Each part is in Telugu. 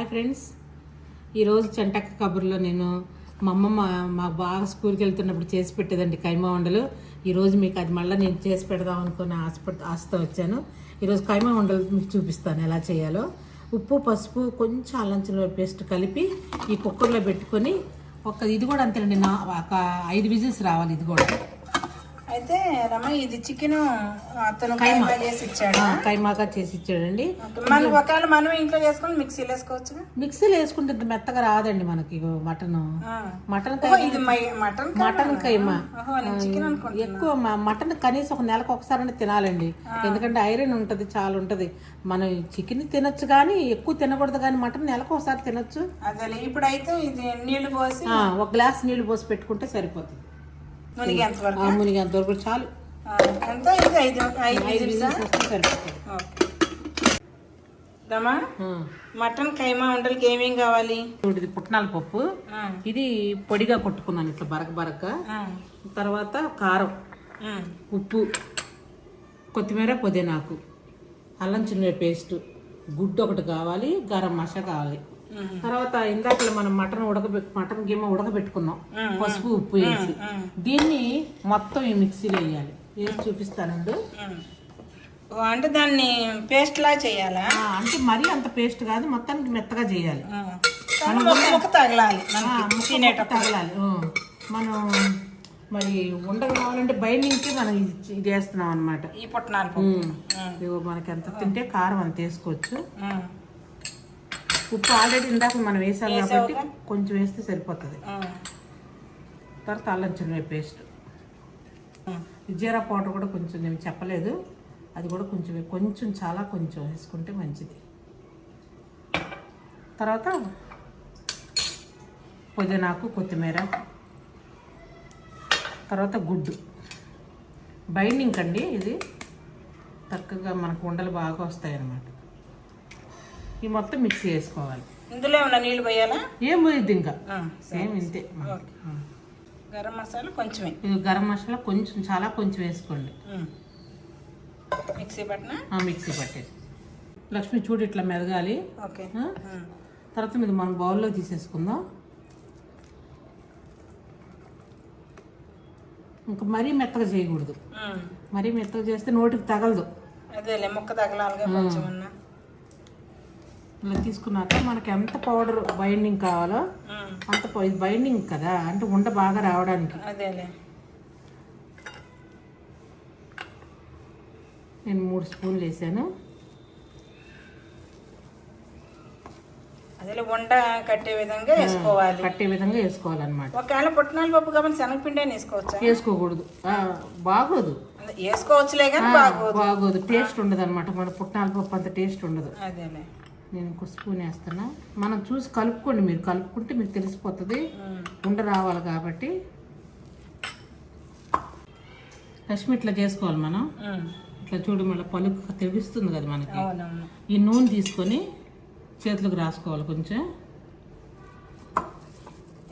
Hi friends. ఈరోజు చెంటక్క కబుర్లో నేను మా అమ్మమ్మ మా బాగా స్కూల్కి వెళ్తున్నప్పుడు చేసి పెట్టేదండి కైమా ఉండలు ఈరోజు మీకు అది మళ్ళీ నేను చేసి పెడదాం అనుకుని ఆశపడి ఆశతో వచ్చాను. ఈరోజు కైమా ఉండలు మీకు చూపిస్తాను ఎలా చేయాలో. ఉప్పు పసుపు కొంచెం అల్లం పేస్ట్ కలిపి ఈ కుక్కర్లో పెట్టుకొని ఒక ఇది కూడా అంతేనండి నా ఒక ఐదు విజిల్స్ రావాలి ఇది కూడా. అయితే రమ ఇది చికెన్ అతను కైమా. చేసి ఇచ్చాడు? కైమాగా చేసి ఇచ్చాడండి. మనం ఒకవేళ మనం ఇంట్లో చేసుకొని మిక్సీలో వేసుకోవచ్చు మిక్సీలో వేసుకుంటే మెత్తగా రాదండి మనకి మటన్. మటన్ ఇది మటన్ మటన్ కైమా. ఎక్కువ మటన్ కనీసం ఒక నెలకు ఒకసారి తినాలండి. ఎందుకంటే ఐరన్ ఉంటుంది చాలా ఉంటుంది. మనం చికెన్ తినొచ్చు కానీ ఎక్కువ తినకూడదు కానీ మటన్ నెలకు ఒకసారి తినొచ్చు. అదే ఇప్పుడైతే ఇది నీళ్ళు పోసి ఒక గ్లాస్ నీళ్ళు పోసి పెట్టుకుంటే సరిపోతుంది. మునిగి మునిగి అంతవరకు చాలు. ఎంత? ఇది ఐదు సరిపోతుంది. మటన్ కైమా వంటలకి ఏమేం కావాలి? ఇది పుట్నాల పప్పు. ఇది పొడిగా కొట్టుకున్నాను ఇట్లా బరక బరక. తర్వాత కారం. ఉప్పు. కొత్తిమీర పుదీనాకు. అల్లం చిన్న పేస్ట్. గుడ్డు ఒకటి కావాలి గరం మసాలా కావాలి. తర్వాత ఇందాక మనం మటన్ ఉడకబె మటన్ గిమ్మ ఉడకబెట్టుకున్నాం. పసుపు ఉప్పు వేసి. దీన్ని మొత్తం ఈ మిక్సీలో వేయాలి. వేసి చూపిస్తానండి అంటే దాన్ని పేస్ట్ లా చేయాలా అంటే మరీ అంత పేస్ట్ కాదు మొత్తానికి మెత్తగా చేయాలి. తగలాలి తగలాలి. మనం మరి ఉండలు కావాలంటే బైండింగ్కి మనం ఇది వేస్తున్నాం అనమాట ఈ పుట్నాలు మనకి ఎంత తింటే కారం అంత వేసుకోవచ్చు. ఉప్పు ఆల్రెడీ ఇందాక మనం వేసాం కాబట్టి కొంచెం వేస్తే సరిపోతుంది. తర్వాత అల్లం చిన్న పేస్ట్. జీరా పౌడర్ కూడా కొంచెం నేను చెప్పలేదు. అది కూడా కొంచెం కొంచెం చాలా కొంచెం వేసుకుంటే మంచిది. తర్వాత పుదీనాకు కొత్తిమీర. తర్వాత గుడ్డు. బైండింగ్ అండి ఇది. చక్కగా మనకు ఉండలు బాగా వస్తాయి అన్నమాట ఈ మొత్తం మిక్సీ వేసుకోవాలి ఇందులో ఏమన్నా నీళ్ళు పోయాలా? ఏం పోయిద్ది ఇంకా? సేమ్ ఇంతే. గరం మసాలా కొంచెమే. ఇది గరం మసాలా కొంచెం చాలా కొంచెం వేసుకోండి. మిక్సీ పట్టిన? ఆ మిక్సీ పట్టేసి. లక్ష్మి చూడు ఇట్లా మెదగాలి. ఓకే. తర్వాత మీరు మనం బౌల్లో తీసేసుకుందాం. ఇంకా మరీ మెత్తగా చేయకూడదు. మరీ మెత్తగా చేస్తే నోటికి తగలదు. అదేలే ముక్క తగలాలిగా కొంచెం ఇలా తీసుకున్నాక మనకి ఎంత పౌడర్ బైండింగ్ కావాలో అంత బైండింగ్ కదా అంటే ఉండ బాగా రావడానికి. అదేలే నేను మూడు స్పూన్లు వేసాను. అదేలే వంట కట్టే విధంగా వేసుకోవాలి. కట్టే విధంగా వేసుకోవాలన్నమాట. ఒకవేళ పుట్నాల పప్పు కాబట్టి శనగపిండి వేసుకోవచ్చా? వేసుకోకూడదు. బాగోదు. అదే, వేసుకోవచ్చులే కానీ బాగోదు. బాగోదు. టేస్ట్ ఉండదు అనమాట మన పుట్నాల పప్పు అంత టేస్ట్ ఉండదు. అదేలే. నేను ఇంకో స్పూన్ వేస్తున్నా మనం చూసి కలుపుకోండి మీరు. కలుపుకుంటే మీకు తెలిసిపోతుంది. ఉండ రావాలి కాబట్టి లక్ష్మి ఇట్లా చేసుకోవాలి మనం. ఇట్లా చూడు మళ్ళీ పలుకు తెలుస్తుంది కదా మనకి. ఈ నూనె తీసుకొని చేతులకు రాసుకోవాలి కొంచెం.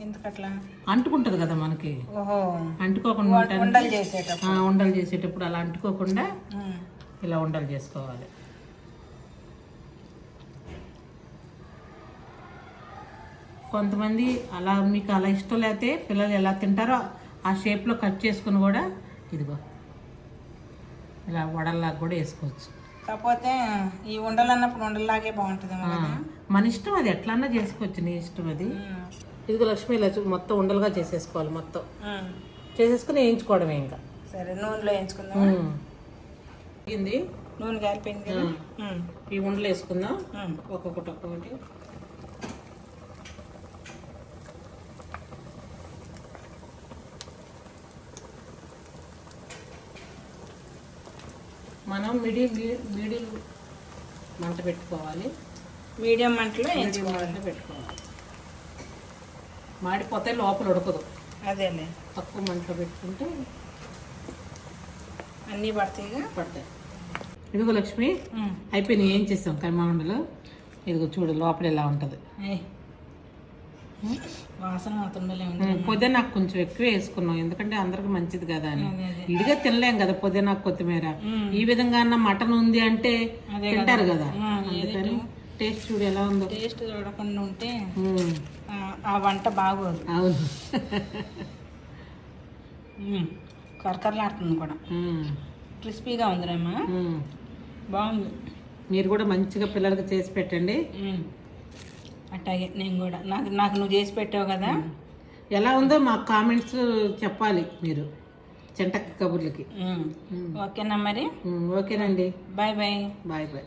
ఎందుకట్లా? అంటుకుంటుంది కదా మనకి. అంటుకోకుండా ఉండలు. చేసేటప్పుడు. అలా అంటుకోకుండా ఇలా ఉండలు చేసుకోవాలి. కొంతమంది అలా మీకు అలా ఇష్టం లేకపోతే పిల్లలు ఎలా తింటారో ఆ షేప్లో కట్ చేసుకుని కూడా ఇదిగో ఇలా వడల్లాగా కూడా వేసుకోవచ్చు. కాకపోతే ఈ ఉండలు అన్నప్పుడు ఉండల్లాగే బాగుంటుంది మన ఇష్టం అది ఎట్లన్నా చేసుకోవచ్చు నీ ఇష్టం అది. ఇదిగో లక్ష్మి ఇలా మొత్తం ఉండలుగా చేసేసుకోవాలి మొత్తం. చేసేసుకుని వేయించుకోవడమే ఇంకా. సరే నూనెలో వేయించుకుందాం నూనె కాలిపోయింది ఈ ఉండలు వేసుకుందాం. ఒక్కొక్కటి ఒక్కొక్కటి. మనం మిడిల్ మిడిల్ మంట పెట్టుకోవాలి. మీడియం మంటలో మీడియం మంట పెట్టుకోవాలి. మాడిపోతే లోపల ఉడకదు. అదేలే. తక్కువ మంటలో పెట్టుకుంటే అన్నీ పడతాయిగా? పడతాయి. ఇదిగో లక్ష్మి. అయిపోయినాయి. ఏం చేస్తాం కైమాండలు ఇదిగో చూడు లోపల ఎలా ఉంటుంది. వాసన ఉంది పుదీనా కొంచెం ఎక్కువ వేసుకున్నాం ఎందుకంటే అందరికి మంచిది కదా అని. ఇడిగా తినలేం కదా పుదీనా కొత్తిమీర. ఈ విధంగా అన్న మటన్ ఉంది అంటే తింటారు కదా. అందుకని టేస్ట్ చూడు ఎలా ఉందో. టేస్ట్ చూడకుండా ఉంటే. ఆ, వంట బాగోదు. అవును. కరకరలాడుతుంది కూడా. క్రిస్పీగా ఉంది రమ్మ మ్మ్. బాగుంది. మీరు కూడా మంచిగా పిల్లలకి చేసి పెట్టండి. మ్మ్. అట్టాగే నేను కూడా. నాకు నాకు నువ్వు చేసి పెట్టావు కదా. ఎలా ఉందో మాకు కామెంట్స్ చెప్పాలి మీరు చెంటక్క కబుర్లకి. ఓకేనా మరి. ఓకేనండి. Bye bye. Bye bye.